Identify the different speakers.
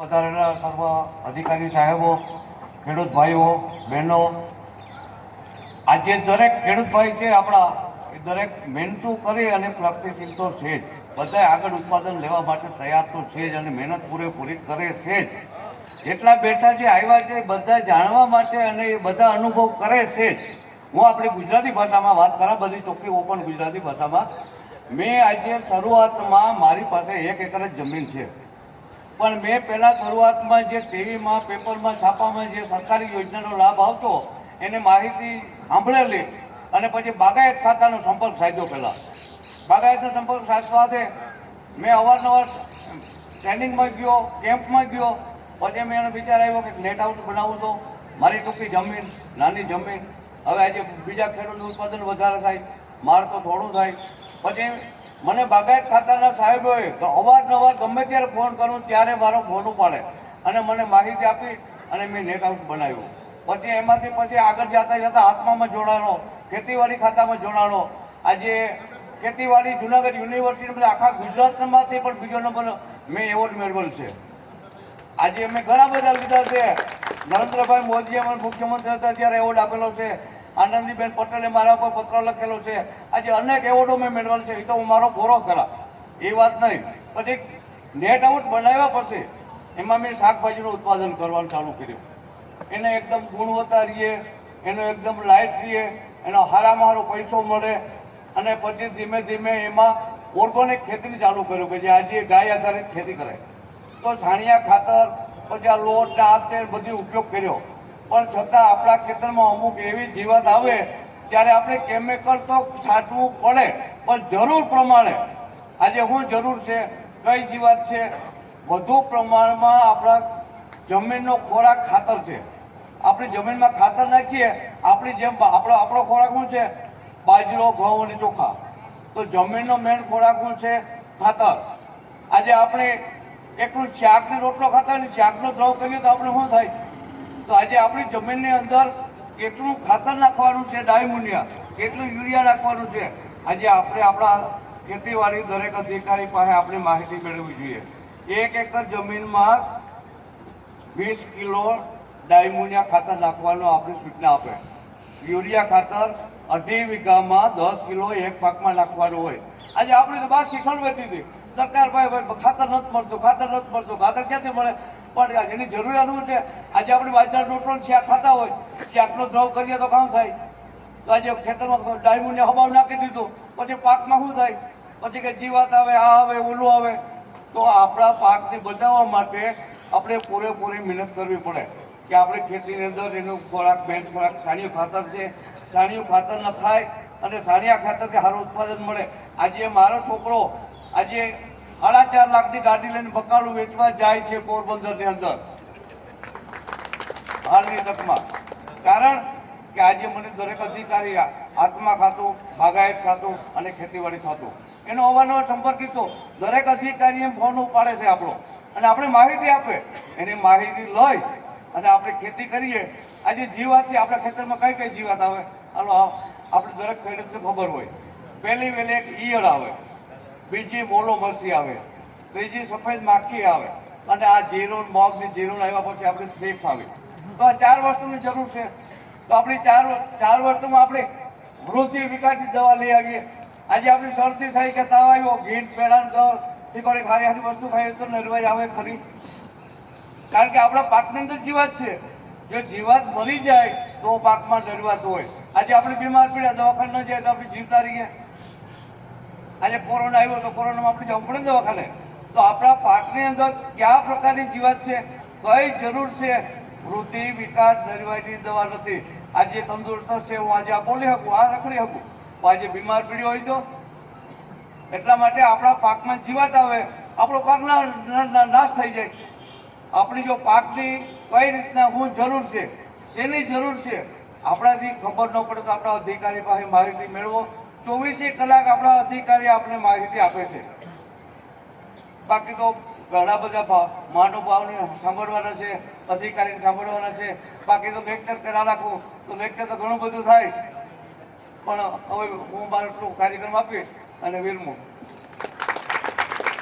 Speaker 1: વધારેલા સર્વ અધિકારી સાહેબો, ખેડૂત ભાઈઓ, બહેનો. આજે દરેક ખેડૂત ભાઈ છે આપણા, એ દરેક મહેનતું કરી અને પ્રગતિશીલ તો છે જ. બધા આગળ ઉત્પાદન લેવા માટે તૈયાર તો છે જ અને મહેનત પૂરેપૂરી કરે છે જ. જેટલા બેઠા છે આવ્યા છે બધા જાણવા માટે અને એ બધા અનુભવ કરે છે જ. હું આપણી ગુજરાતી ભાષામાં વાત કરા, બધી ચોખ્ખી ઓપન ગુજરાતી ભાષામાં. મેં આજે શરૂઆતમાં મારી પાસે એક એકર જ જમીન છે. પણ મેં પહેલાં શરૂઆતમાં જે ટીવીમાં પેપરમાં છાપામાં જે સરકારી યોજનાનો લાભ આવતો, એને માહિતી સાંભળેલી અને પછી બાગાયત ખાતાનો સંપર્ક સાધ્યો પહેલાં. બાગાયતનો સંપર્ક સાધવાથી મેં અવારનવાર ટ્રેનિંગમાં ગયો, કેમ્પમાં ગયો, પછી મેં એનો વિચાર આવ્યો કે નેટ હાઉસ બનાવું તો મારી ટૂંકી જમીન, નાની જમીન, હવે આજે બીજા ખેડૂતનું ઉત્પાદન વધારે થાય, મારે તો થોડું થાય. પછી મને બાગાયત ખાતાના સાહેબોએ અવારનવાર ગમે ત્યારે ફોન કરું ત્યારે મારો ફોન ઉપાડે અને મને માહિતી આપી અને મેં નેટ હાઉસ બનાવ્યું. પછી એમાંથી પછી આગળ જતા જતા આત્મામાં જોડાણો, ખેતીવાડી ખાતામાં જોડાણો. આજે ખેતીવાડી જુનાગઢ યુનિવર્સિટી બધા આખા ગુજરાતમાંથી પણ બીજો નંબર મેં એવોર્ડ મેળવેલ છે. આજે અમે ઘણા બધા લીધા છે નરેન્દ્રભાઈ મોદીએ મને મુખ્યમંત્રી હતા, ત્યારે એવોર્ડ આપેલો છે. આનંદીબેન પટેલે મારા પર પત્ર લખેલો છે. આજે અનેક એવોર્ડો મેં મેળવેલ છે, એ તો હું મારો પૂરો કરા એ વાત નહીં. પછી નેટ આઉટ બનાવ્યા પછી એમાં મેં શાકભાજીનું ઉત્પાદન કરવાનું ચાલુ કર્યું. એને એકદમ ગુણવત્તા રહીએ, એનો એકદમ લાઇટ રહીએ, એનો હારામાં હારો પૈસો મળે, અને પછી ધીમે ધીમે એમાં ઓર્ગોનિક ખેતી ચાલુ કર્યું કે જે આજે ગાય આધારિત ખેતી કરે. તો છાણિયા ખાતર, પછી આ લોટ, આ તે બધી ઉપયોગ કર્યો. પણ છતાં આપણા ખેતરમાં અમુક એવી જીવાત આવે ત્યારે આપણે કેમિકલ તો છાંટવું પડે, પણ જરૂર પ્રમાણે. આજે શું જરૂર છે, કઈ જીવાત છે, વધુ પ્રમાણમાં આપણા જમીનનો ખોરાક ખાતર છે. આપણે જમીનમાં ખાતર નાખીએ, આપણી જેમ આપણો આપણો ખોરાક શું છે? બાજરો, ઘઉં અને ચોખા. તો જમીનનો મેન ખોરાક શું છે? ખાતર. આજે આપણે એકલું શાકને રોટલો ખાતા અને શાકનો દ્રવ કરીએ તો આપણે શું થાય? તો આજે આપણી જમીનની અંદર કેટલું ખાતર નાખવાનું છે, ડાયમોનિયા? કેટલું યુરિયા નાખવાનું છે? આજે આપણે આપણા ખેતીવાડી દરેક અધિકારી પાસે આપણે માહિતી મેળવવી જોઈએ. એક એકર જમીનમાં વીસ કિલો ડાયમોનિયા ખાતર નાખવાનું આપણે સૂચના આપે. યુરિયા ખાતર અઢી વીઘામાં દસ કિલો એક પાકમાં નાખવાનું હોય. આજે આપણે તો બાસકી ખલવેતી હતી. સરકાર ભાઈ ભાઈ ખાતર નથી મળતું, ખાતર નથી મળતું. ખાતર ક્યાંથી મળે? પણ એની જરૂરિયાત શું છે. આજે આપણે બાजार રોટલો ને ખાતા હોય. શાકનો દ્રવ કરીએ તો કામ થાય. તો આજે ખેતરમાં ડાયમંડને હબાવ નાખી દીધું. પછી પાકમાં શું થાય? પછી કે જીવાત આવે, આ આવે, ઓલું આવે. તો આપણા પાકને બચાવવા માટે આપણે પૂરેપૂરી મહેનત કરવી પડે. કે આપણે ખેતીની અંદર એનો ખોરાક બેન ખોરાક છાણિયું ખાતર છે. છાણિયું ખાતર ન ખાય અને સાણિયા ખાતરથી સારું ઉત્પાદન મળે. આજે મારો છોકરો આજે સાડા ચાર લાખની ગાડી લઈને બકાલું વેચવા જાય છે પોરબંદરની અંદર. હાલની તકમાં. કારણ કે આજે મને દરેક અધિકારી આત્મા ખાતું, બાગાયત ખાતું અને ખેતીવાડી ખાતું. એનો અવારનવાર સંપર્ક કીધો. દરેક અધિકારી એમ ફોન ઉપાડે છે આપણો. અને આપણે માહિતી આપે. એની માહિતી લઈ અને આપણે ખેતી કરીએ. આજે જીવાત આપણા ખેતરમાં કઈ કઈ જીવાત આવે? હાલો આપણે દરેક ખેડૂતને ખબર હોય. પહેલી વહેલી એક ઈયળ આવે. બીજી મોલો મરસી આવે, ત્રીજી સફેદ માખી આવે, અને આ જીરું મગની જીરું આવ્યા પછી આપણે સેફ આવે. તો આ ચાર વસ્તુની જરૂર છે. તો આપણી ચાર ચાર વસ્તુમાં આપણે વૃદ્ધિ વિકાસની દવા લઈ આવીએ. આજે આપણી શરદી થઈ કે તાવ આવ્યો ઘીન પેડાન કર કોઈ ખારી ખારી વસ્તુ ખાઈએ તો નરવાઈ આવે ખરી. કારણ કે આપણા પાકની અંદર જીવાત છે. જો જીવાત મરી જાય તો પાકમાં નરવાત હોય. આજે આપણે બીમાર પડ્યા, દવાખાને ન જાય તો આપણે જીવતા રહીએ. આજે કોરોના આવ્યો તો કોરોનામાં આપણે જવું પડે દવાખાને? તો આપણા પાકની અંદર કયા પ્રકારની જીવાત છે? કઈ જરૂર છે? વૃદ્ધિ, વિકાસ નરવાઈની દવા નથી. આજે તંદુરસ્ત છે, હું આજે આ બોલી શકું, આ રખડી શકું. આજે બીમાર પીડ્યો હોય તો? એટલા માટે આપણા પાકમાં જીવાત આવે, આપણો પાક નાશ થઈ જાય. આપણી જો પાકની કઈ રીતના હું જરૂર છે તેની જરૂર છે, આપણાથી ખબર ન પડે તો આપણા અધિકારી પાસે માહિતી મેળવો. ચોવીસે કલાક આપણા અધિકારી આપણે માહિતી આપે છે. બાકી તો ઘણા બધા ભાવ મહાનુભાવને સાંભળવાના છે, અધિકારીને સાંભળવાના છે. બાકી તો લેક્ચર કરા રાખું, તો લેક્ચર તો ઘણું બધું થાય. પણ હવે હું મારો એટલો કાર્યક્રમ આપીશ અને વિરમું.